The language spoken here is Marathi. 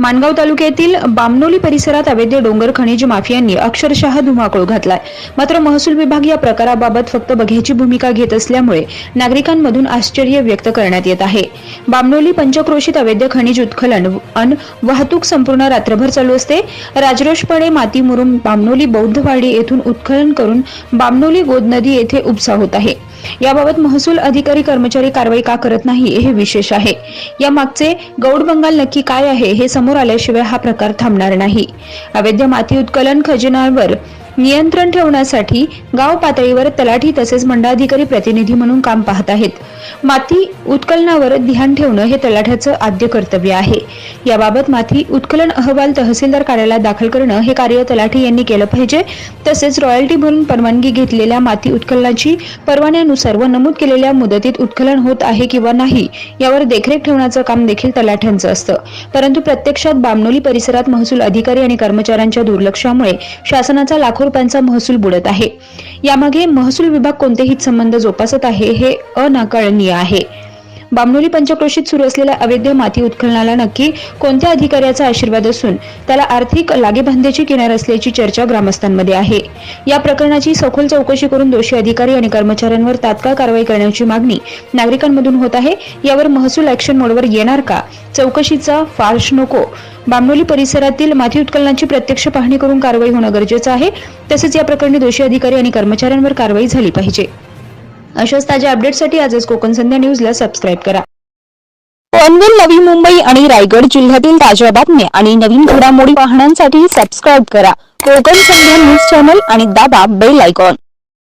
मानगाव तालुक्यातील बामनोली परिसरात अवैध डोंगर खनिज माफियांनी अक्षरशः धुमाकूळ घातलाय. मात्र महसूल विभाग या प्रकाराबाबत फक्त बघ्याची भूमिका घेत असल्यामुळे नागरिकांमधून आश्चर्य व्यक्त करण्यात येत आहे. बामनोली पंचक्रोशीत अवैध खनिज उत्खनन अन वाहतूक संपूर्ण रात्रभर चालू असते. राजरोषपणे माती मुरुम बामनोली बौद्धवाडी येथून उत्खनन करून बामनोली गोद नदी येथे उपसा होत आहे. याबाबत महसूल अधिकारी कर्मचारी कारवाई का करत नाही हे विशेष आहे. या मागचे गौड बंगाल नक्की काय आहे हे समोर आल्याशिवाय हा प्रकार थांबणार नाही. अवैध माती उत्कलन खजिनावर नियंत्रण ठेवण्यासाठी गाव पातळीवर तलाठी तसेच मंडळाधिकारी प्रतिनिधी म्हणून काम पाहत आहेत. माती उत्कलनावर ध्यान ठेवणं हे तलाठ्याचं आद्य कर्तव्य आहे. याबाबत माती उत्कलन अहवाल तहसीलदार कार्यालयात दाखल करणं हे कार्य तलाठी यांनी केलं पाहिजे. तसेच रॉयल्टी भरून परवानगी घेतलेल्या माती उत्खलनाची परवान्यानुसार व नमूद केलेल्या मुदतीत उत्खलन होत आहे किंवा नाही यावर देखरेख ठेवण्याचं काम देखील तलाठ्यांचं असतं. परंतु प्रत्यक्षात बामनोली परिसरात महसूल अधिकारी आणि कर्मचाऱ्यांच्या दुर्लक्षामुळे शासनाचा लाखो रुपयांचा महसूल बुडत आहे. यामागे महसूल विभाग कोणतेही संबंध जोपासत आहे हे अनाकळनीय आहे. बामणोली पंचक्रोशीत सुरू असलेल्या अवैध माती उत्खननाला नक्की कोणत्या अधिकाऱ्याचा आशीर्वाद असून त्याला आर्थिक लागेबांधेची किनार असल्याची चर्चा ग्रामस्थांमध्ये आहे. या प्रकरणाची सखोल चौकशी करून दोषी अधिकारी आणि कर्मचाऱ्यांवर तात्काळ कारवाई करण्याची मागणी नागरिकांमधून होत आहे. यावर महसूल ऍक्शन मोडवर येणार का? चौकशीचा फार्श नको. बामणोली परिसरातील माती उत्खननाची प्रत्यक्ष पाहणी करून कारवाई होणं गरजेचं आहे. तसेच या प्रकरणी दोषी अधिकारी आणि कर्मचाऱ्यांवर कारवाई झाली पाहिजे. अशाच ताज्या अपडेटसाठी आजच कोकण संध्या न्यूजला सबस्क्राईब करा. पनवेल नवी मुंबई आणि रायगड जिल्ह्यातील ताज्या बातम्या आणि नवीन घडामोडी पाहण्यासाठी सबस्क्राईब करा. कोकण संध्या न्यूज चॅनल आणि दाबा बेल आयकॉन